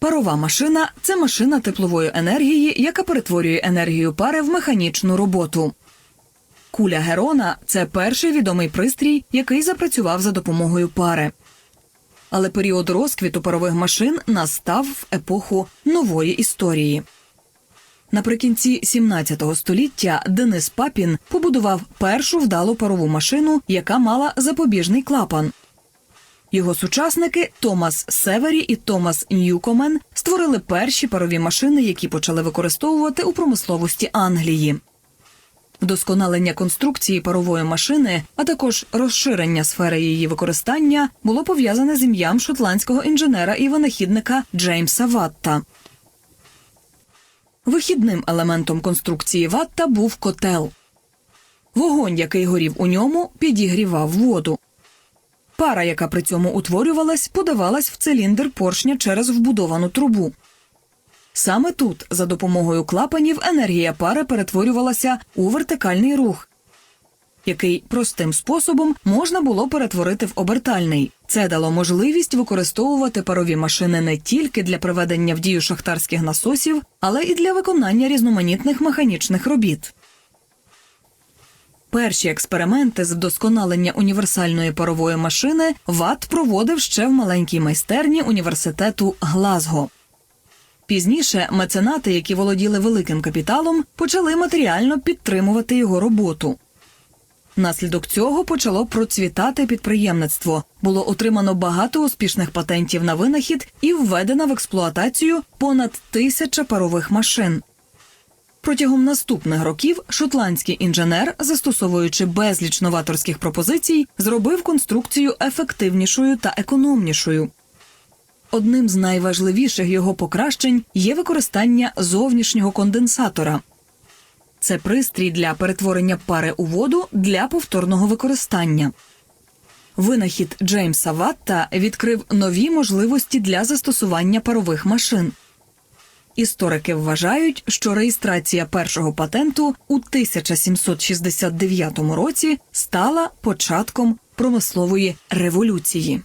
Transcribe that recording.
Парова машина це машина теплової енергії, яка перетворює енергію пари в механічну роботу. Куля Герона це перший відомий пристрій, який запрацював за допомогою пари. Але період розквіту парових машин настав в епоху нової історії. Наприкінці 17 століття Денис Папін побудував першу вдалу парову машину, яка мала запобіжний клапан. Його сучасники Томас Севері і Томас Ньюкомен створили перші парові машини, які почали використовувати у промисловості Англії. Вдосконалення конструкції парової машини, а також розширення сфери її використання було пов'язане з ім'ям шотландського інженера і винахідника Джеймса Ватта. Вихідним елементом конструкції ватта був котел. Вогонь, який горів у ньому, підігрівав воду. Пара, яка при цьому утворювалась, подавалась в циліндр поршня через вбудовану трубу. Саме тут, за допомогою клапанів, енергія пари перетворювалася у вертикальний рух, який простим способом можна було перетворити в обертальний. Це дало можливість використовувати парові машини не тільки для приведення в дію шахтарських насосів, але і для виконання різноманітних механічних робіт. Перші експерименти з вдосконалення універсальної парової машини Ватт проводив ще в маленькій майстерні університету Глазго. Пізніше меценати, які володіли великим капіталом, почали матеріально підтримувати його роботу. Внаслідок цього почало процвітати підприємництво. Було отримано багато успішних патентів на винахід і введено в експлуатацію понад тисяча парових машин. Протягом наступних років шотландський інженер, застосовуючи безліч новаторських пропозицій, зробив конструкцію ефективнішою та економнішою. Одним з найважливіших його покращень є використання зовнішнього конденсатора. Це пристрій для перетворення пари у воду для повторного використання. Винахід Джеймса Ватта відкрив нові можливості для застосування парових машин. Історики вважають, що реєстрація першого патенту у 1769 році стала початком промислової революції.